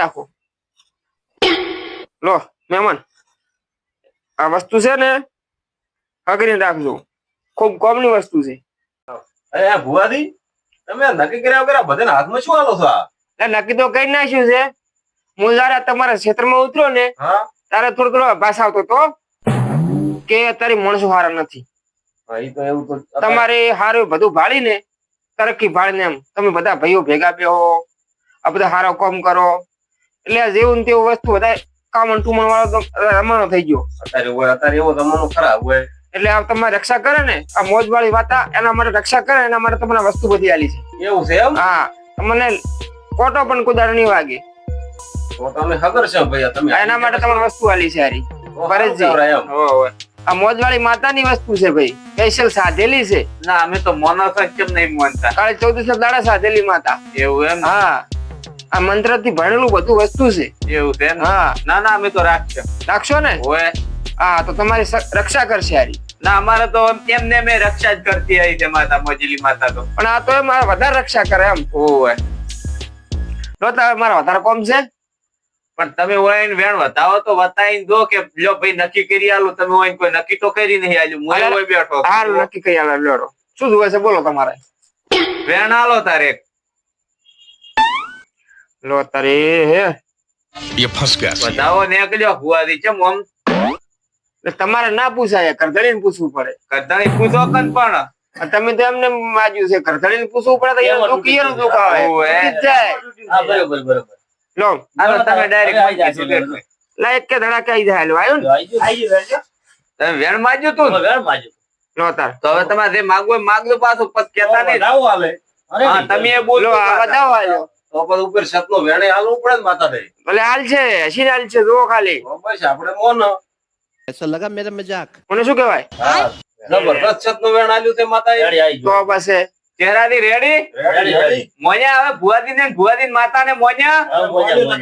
રાખો. લો મહેમાન આ વસ્તુ છે ને હકરીને રાખજો. ખૂબ કોમની વસ્તુ છે. અરે ભુવાજી તમે નક્કી કર્યા વગર આ હાથમાં શું હાલો છો આ? નક્કી તો કઈ નાખ્યું છે. હું જયારે તમારા ક્ષેત્રમાં ઉતર્યો ને તારે થોડો થોડો અભાસ આવતો તો કે અત્યારે માણસો હારા નથી. તમારે હારું બધું ભાળીને તરક્કી ભાળીને એમ તમે બધા ભાઈઓ ભેગા બેહો આ બધા હારા કામ કરો. એટલે આ જેવું ને તેવું વસ્તુ બધા કામણ ટુમણ વાળો તો રમણો થઈ ગયો. અત્યારે હોય અત્યારે એવો જમાનો ખરાબ હોય. એટલે આ તમારે રક્ષા કરે ને આ મોજ વાળી વાત એના માટે રક્ષા કરે એના માટે તમને વસ્તુ બધી આલી છે. એવું છે એમ? હા તમને કોટો પણ કુદાર નહીં વાગે. તો તમે ખબર છે ભાઈ તમે એના માટે તમને વસ્તુ આલી છે હારી. હોવે. આ મોજ વાળી માતાની વસ્તુ છે ભાઈ. સ્પેશિયલ સાધેલી છે. ના અમે તો મોના કેમ નહીં માનતા? કાલે ચૌદસ દાડા સાધેલી માતા. એવું એમ? હા. આ મંત્રથી ભણેલું બધું વસ્તુ છે. એવું છે હા. ના ના અમે તો રાખશે રાખશો ને? હોય હા તો તમારી રક્ષા કરશે હારી. ના અમારે તો એમને મેં રક્ષા જ કરતી આવી છે માતા મોજીલી માતા તો. પણ આ તો મારે વધારે રક્ષા કરે એમ. હોય લો તારે મારા વધારે કોમ છે? પણ તમે ઓઈન વેણ વતાવો તો બતાવીને જો કે લ્યો ભાઈ નક્કી કરી આલો. તમે ઓઈન કોઈ નક્કી તો કરી નહીં આલ્યું. અરે, હોય બેઠો. હાલ નક્કી કરી આલો લડો શું જોવે છે? બોલો તમારે. વેણ આલો તારે લોતરી હે. એ ફસ ગયા બતાવો ને કજો હુવારી ચમ ઓમ તમારે ના પૂછાય કરધડીને પૂછવું પડે. કરધડી પૂછો કન પણ. તમે તો એમને માજ્યું છે કરધડીને પૂછવું પડે તો દુઃખ ઈયર દુઃખ? આવે જાય. હા બરોબર બરોબર. લો હાલો તમે ડાયરેક્ટ લાઈક કે ધડાકે આવી જાય હાલો આવ્યો ને. આવી જાય તમે વેણ માજ્યું તું વેણ માજ્યું લો તાર. તો હવે તમારે જે માગવું માગજો પાછું પછી કેતા નહીં. આવો. આવે હા તમે બોલો આ બતાવો આવ્યો. તો પણ ઉપર માતા હાલ છે હસી હાલ છે જો ખાલી. બસ આપણે મોન. એસા લગા શું કહેવાય? હા છતનું વેણ આલ્યું છે માતા તો બસ ચહેરાથી રેડી મોન્યા હવે ભુવાજી ને ભુવાજી માતા ને મોન્યા?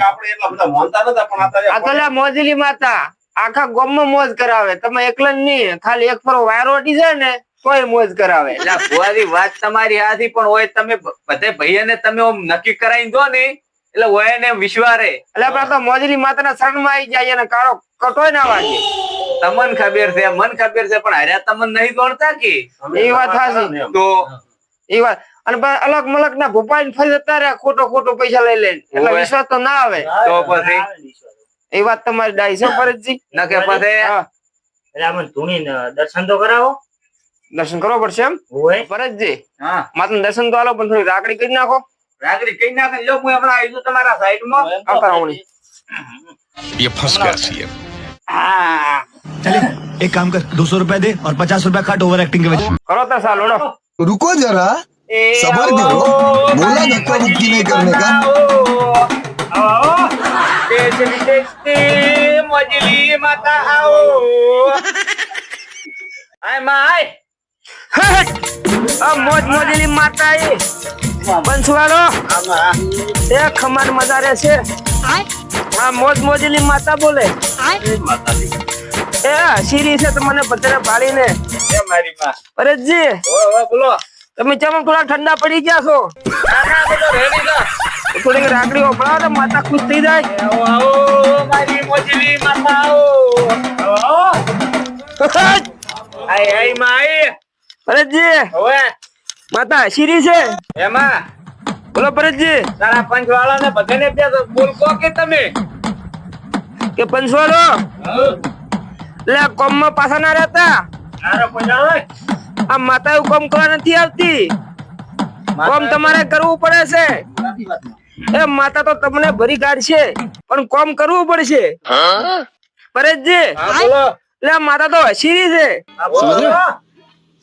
આપણે એટલા બધા મોનતા નતા પણ અત્યારે મોજલી માતા. આખા ગોમ મોજ કરાવે. તમે એકલ નહીં ખાલી એક પર ફરો વાયરોટી જાય ને. તોય મોજ કરાવે. એટલે ભુવાજી વાત તમારી હાથી પણ હોય તમે બધે ભાઈને તમે નક્કી કરાવી દો ને એટલે હોય ને વિશ્વારે. એટલે આપડે તો મોજલી માતાના શરણમાં આવી જાય અને કારો કટોય ના વાગે. તમને ખબર છે મન ખબર છે પણ હાર્યા તમને નહીં ગણતા કે? એ વાત સાચી તો એ વાત. અને અલગ મલક ના ભોપાઈ ફરી જતા રહ્યા ખોટો ખોટો પૈસા લઈ લે એટલે વિશ્વાસ તો ના આવે. તો પછી? એ વાત તમારી ડાઈ છે ફરજજી ન કે પછી? આમાં ધૂણીને દર્શન તો કરાવો. દર્શન કરવો પડશે એમ હોય ફરજજી હા માતાનું દર્શન તો આલો પણ થોડી રાકડી કરી નાખો રાત્રિ કઈ નાખે લો હું હમણાં આવીશું તમારા સાઈડમાં આવતા રાવણી ये फंस गया सी હા चले एक काम कर दो सौ रुपए दे और पचास रुपए काट ओवर एक्टिंग के वजह કરો તો સાલ ઓડો रुको जरा એ સબર આવો, કરો. બોલા ધક્કા મુક્કી નહીં કરને કા. આવો, આવો. દેશની મોજ મોજેલી માતા એ બંસવાળો એ ખમાર મજા રહે છે આ મોજ મોજેલી માતા બોલે. એ હસીરી છે તમને મને બધાને ભાળીને ઓ બોલો. તમે ચમ થોડા ઠંડા પડી ગયા છો? થોડીક રાખડી ઓપડાવો ને માતા ખુશ થઈ જાય. આવો આવો મારી મોજલી માતા આવો આય આયમાં પરેશજી હવે? માતા શીરી છે? એમાં? બોલો પરેશજી તારા પંચવાળા ને બધાને બે બોલ કો કે તમે? કે પંચવાળો? એટલે કોમમાં પાછા ના રહેતા? આ માતા એવું કોમ કરવા નથી આવતી. કોમ તમારે કરવું પડે છે. એ માતા તો તમને ભરી કાઢશે પણ કોમ કરવું પડશે. પરેશજી હા બોલો. એટલે માતા તો હસીરી છે.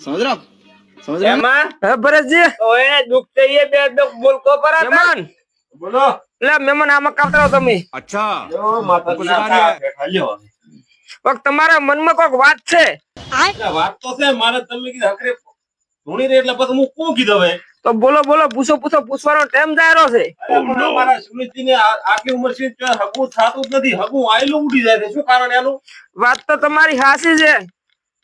સમજ તમારા મનમાં કોઈક વાત વાત છે કીધું તો બોલો બોલો પૂછો પૂછો પૂછવાનો ટાઈમ જાયરો છે. મારા સુનિતિને આટલી ઉંમર થાતું નથી. હગું આયલું ઉડી જાય છે. કારણ એનું? વાત તો તમારી હાસી છે.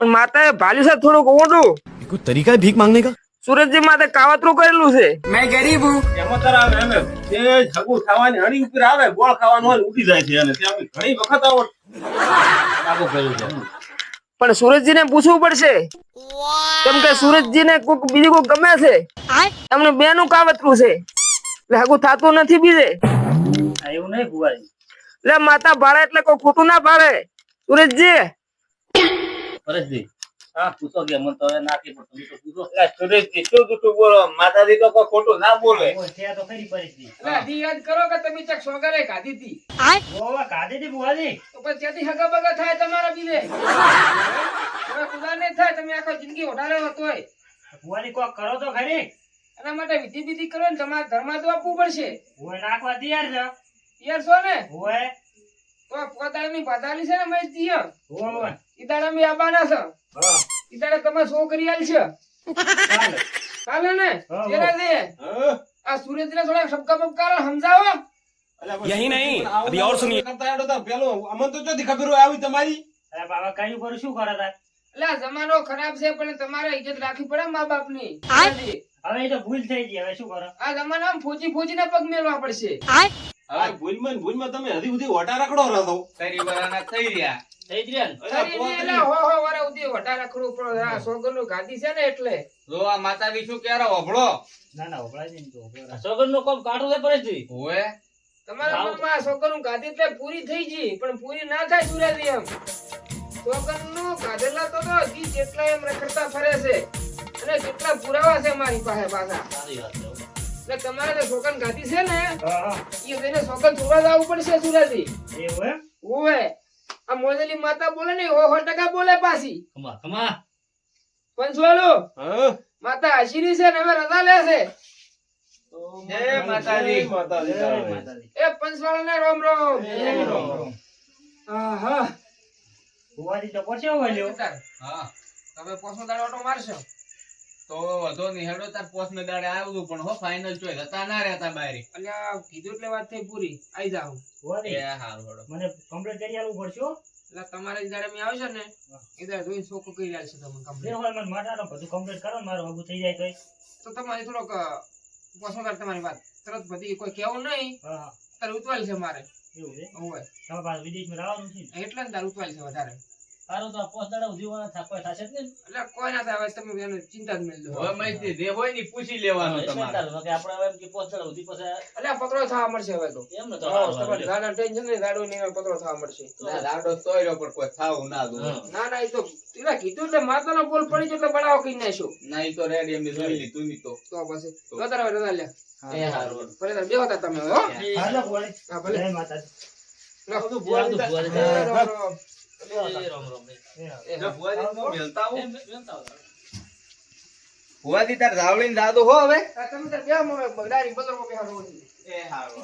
માતા માતાએ ભાલ્યું થોડુંક ઓઢું. કોઈ તરીકા ભીખ માંગને કા? સુરજજી માતા કાવતરું કરેલું છે. મેં ગરીબ હું. એમાં તાર આવે એમ જે જગુ ખાવાની હણી ઉપર આવે બોળ ખાવાનું હોય ઉડી જાય છે અને ત્યાં ઘણી વખત આવો. આગો કર્યું છે. પણ સુરજજીને પૂછવું પડશે. કેમ કે સુરજજીને કોક બીજું કોક ગમે છે. એમને બે નું કાવતરું છે. એટલે હગું થતું નથી બીજે. એવું નહીં ભુવાજી એટલે માતા ભાડે એટલે કોઈ ખોટું ના પાડે સુરજજી. પરેશજી હા. પૂછો કે મને તો હવે નાખી પણ તમે તો પૂછો. સુરેશજી શું જૂઠું બોલો? માતાજી તો કોઈ ખોટું ના બોલે. છે તો ખરી પરિસ્થિતિ. હજી યાદ કરો કે તમે ચક સોગરે ખાધી હતી. ઓવા કાઢી હતી ભુવાજી તો પછી ત્યાંથી હગા બગા થાય તમારા બીજે ખુદા નહીં થાય તમે આખો જિંદગી ઓઢારે તોય. ભુવાજી કોક કરો તો ખરી. એના માટે વિધિ વિધિ કરો ને તમારે ધર્મા તો આપવું પડશે. ઓય નાખવા તૈયાર છે. યાર છો ને? તો પોતાની પાતાલી છે ને મેં ઓય ઈ દાડા મેં આબાના છે. હા. ઈ તમે સો કરી આલ છે. કાલે ને? જરા દે. આ ને થોડા શબકા બબકા સમજાવો? યહી નહીં. અભી ઓર સુનિए કરતા હેડો તો પેલો અમન તો ચોથી ખબર હોય આવી તમારી. અરે બાબા કઈ પર શું કરે તા એટલે જમાનો ખરાબ છે પણ તમારે ઇજ્જત રાખવી પડે મા બાપની હવે એ તો ભૂલ થઈ ગઈ હવે શું કરો? આ જમાનામાં ફોજી ફોજી ને પગ મેળવા પડશે. ભૂલમાં ભૂલ ભૂલમાં તમે હજી સુધી ઓટા રખડો રહો થઈ રહ્યા. ને ને ને ના ના. સગનનું પૂરી થઈ ગઈ પણ પૂરી ના થાય સુરાજી એમ. સોગરનું ગાધેલા તો તો હજી જેટલા એમ રખડતા ફરે છે અને જેટલા પુરાવા છે મારી પાસે પાછા. એટલે તમારે જે સોગન ગાદી છે ને એ તેને સોગન જોવા જવું પડશે સુરાજી એવું ઓવે આ મોજેલી માતા બોલે ને હો ટકા બોલે પાછી. કમા કમા. પંચવાલો હા. માતા આશીરી છે ને હવે રજા લે છે. જય માતાજી. માતાજી. એ પંચવાળા ને રોમ રોમ. જય રામ. હા હા ભુવાજી તો પછી હા. તમે પોસો દાડો મારશો. તો વધો નહીં. હેડો તાર પોસ ને દાડે આવ્યું પણ હો ફાઇનલ ચોઈસ હતા ના રહેતા બારી. અલ્યા કીધું એટલે વાત થઈ પૂરી. આવી જાવ એ હારું હેડો. મને કમ્પ્લીટ કરી આલવું પડશે એટલે તમારે જ મેં આવશે ને એટલે જોઈને શોકો કરી આલશે તમને કમ્પ્લીટ હોય મને માટાનો બધું કમ્પ્લીટ કરો મારું હગું થઈ જાય તોય. તો તમારે થોડોક પોસ્ટ કર તમારી વાત. તરત બધી કોઈ કેવું નહીં. તારે ઉતવાલ છે મારે. એવું છે? હોય તમારે વિદેશમાં રહેવાનું છે? એટલે ને તારે ઉતવાલ છે વધારે. સારું તો આ પોસ્ટ દાડા સુધી વાળા થા- કોઈ થશે જ નહીં. ને? એટલે કોઈ ના થાય તમે એને ચિંતા જ મેળ દો. હવે મૈત્રી જે હોય ને પૂછી લેવાનું તમારે. તારું, આપણે હવે એમ કે પોસ્ટ દાડા સુધી પછી એટલે પતરો થવા મળશે હવે તો. એમ ને તો તમારે ગાડા ટેન્શન નહીં ગાડું નહીં પતરો થવા મળશે. ના લાડો તોય પણ કોઈ થાવું ના દઉં. ના ના એ તો પેલા કીધું એટલે માતાનો બોલ પડી એટલે બડાવો કરી નાખ્યો. ના ઈ તો રેડી એમને જોઈ લીધું ની તો. તો પછી તો તારે હવે રજા લે એ હારું ભલે તારે બેહો તમે હો. હાલો ભુવાજી. હા ભલે. માતાજી. લો. ભુવાજી, ભુવાજી. તાર રાવળી દાદો હો હવે? આ તમે તાર બેહો, મને બગડાડી કે. એ હારું.